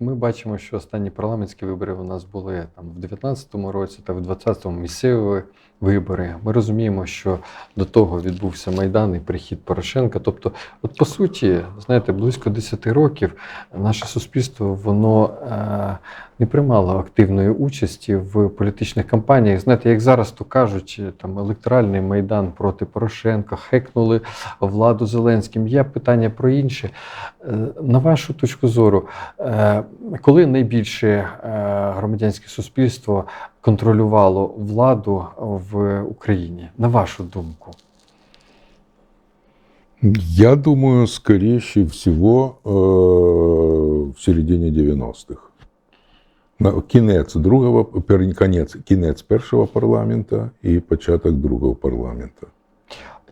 Ми бачимо, що останні парламентські вибори у нас були там в 19-му році та в 20-му місцеві вибори. Ми розуміємо, що до того відбувся Майдан і прихід Порошенка. Тобто, от по суті, знаєте, близько 10 років наше суспільство воно е, не приймало активної участі в політичних кампаніях. Знаєте, як зараз то кажуть, там електоральний майдан проти Порошенка, хекнули владу Зеленським. Є питання про інше. Е, На вашу точку зору, е, коли найбільше е, громадянське суспільство контролювало владу в Україні? На вашу думку? Я думаю, скорее всего, э, в середині 90-х. Кінець другого, конець, кінець першого парламента і початок другого парламента.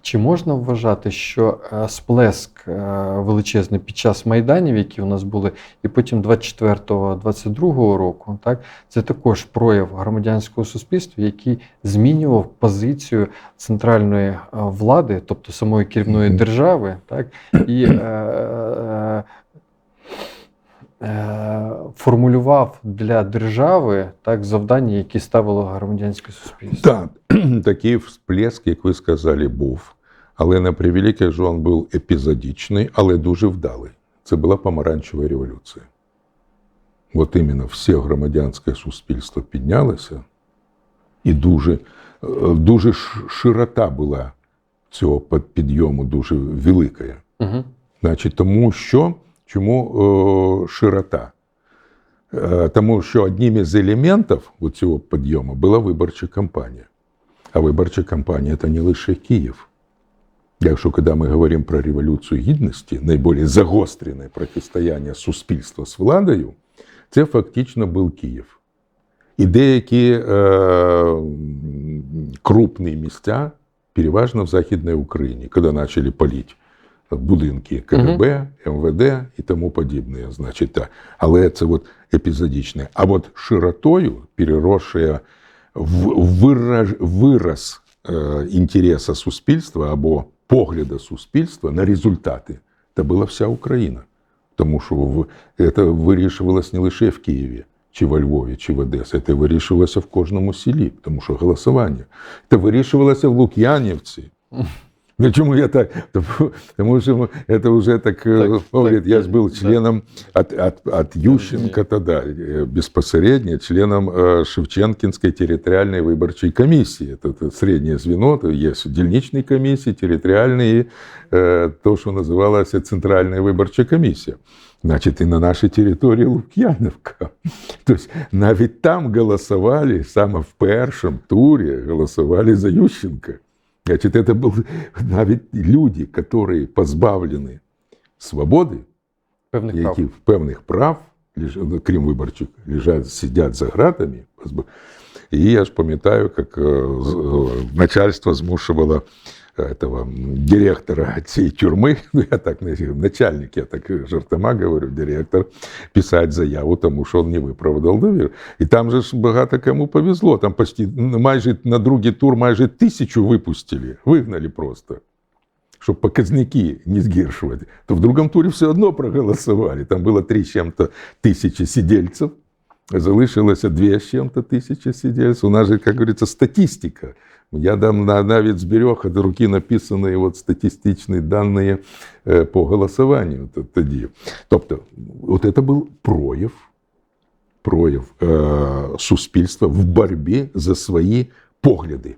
Чи можна вважати, що е, сплеск е, величезний під час майданів, які у нас були, і потім 24-22 року, так це також прояв громадянського суспільства, який змінював позицію центральної е, влади, тобто самої керівної держави, так і формулював для держави так завдання, які ставило громадянське суспільство. Так, такий всплеск, як ви сказали, був. Але на превелике ж він був епізодичний, але дуже вдалий. Це була помаранчева революція. От іменно все громадянське суспільство піднялося, і дуже, е, дуже широта була цього підйому дуже велика. Угу. Значить, тому що чому е, широта? Е, тому що одним із елементів цього підйому була виборча кампанія. А виборча кампанія це не лише Київ. Якщо коли ми говоримо про революцію гідності, найбільш загострене протистояння суспільства з владою, це фактично був Київ. І деякі е, крупні місця, переважно в Західній Україні, коли почали палити будинки КГБ, МВД і тому подібне. Значить, так. Але це от епізодичне. А от широтою, переросшая в вираз е, інтересу суспільства або погляду суспільства на результати, це була вся Україна. Тому що в- це вирішувалось не лише в Києві, чи во Львові, чи в Одесі, це вирішувалося в кожному селі, тому що голосування. Це вирішувалося в Лук'янівці. Ну, чому я так? Тому, тому що це вже так, е, Так, говорить, так, я ж був да. членом от, от, от Ющенка тогда, е, безпосередньо членом е, Шевченкінської територіальної виборчої комісії. Це, це середнє звіно, то є дільничні комісії, територіальні, і е, то, що називалося Центральна виборча комісія. Значить, і на нашій території Лук'яновка. Тобто навіть там голосували, саме в першому турі голосували за Ющенка. Значит, это были навіть люди, которые позбавлені свободи, Певних які прав. певних прав, ну, крім виборчих, лежать, сидять за гратами. І я ж пам'ятаю, як з- е, начальство змушувало этого м, директора цієї тюрми, ну я так не начальник, я так жартома говорю, директор, писати заяву, тому що він не виправдав довіру. І там же ж багато кому повезло. Там почти ну, майже на другий тур майже тисячу випустили, вигнали просто. Щоб показники не згіршувати, то в другому турі все одно проголосували. Там було три з чим-то тисячі сидельців, залишилося дві з чим-то тисячі сидельців. У нас же, як говориться, статистика. Я дам на- навіть зберіг від руки написані от статистичні дані е, по голосуванню тоді. Тобто, от це був прояв, прояв е, суспільства в боротьбі за свої погляди.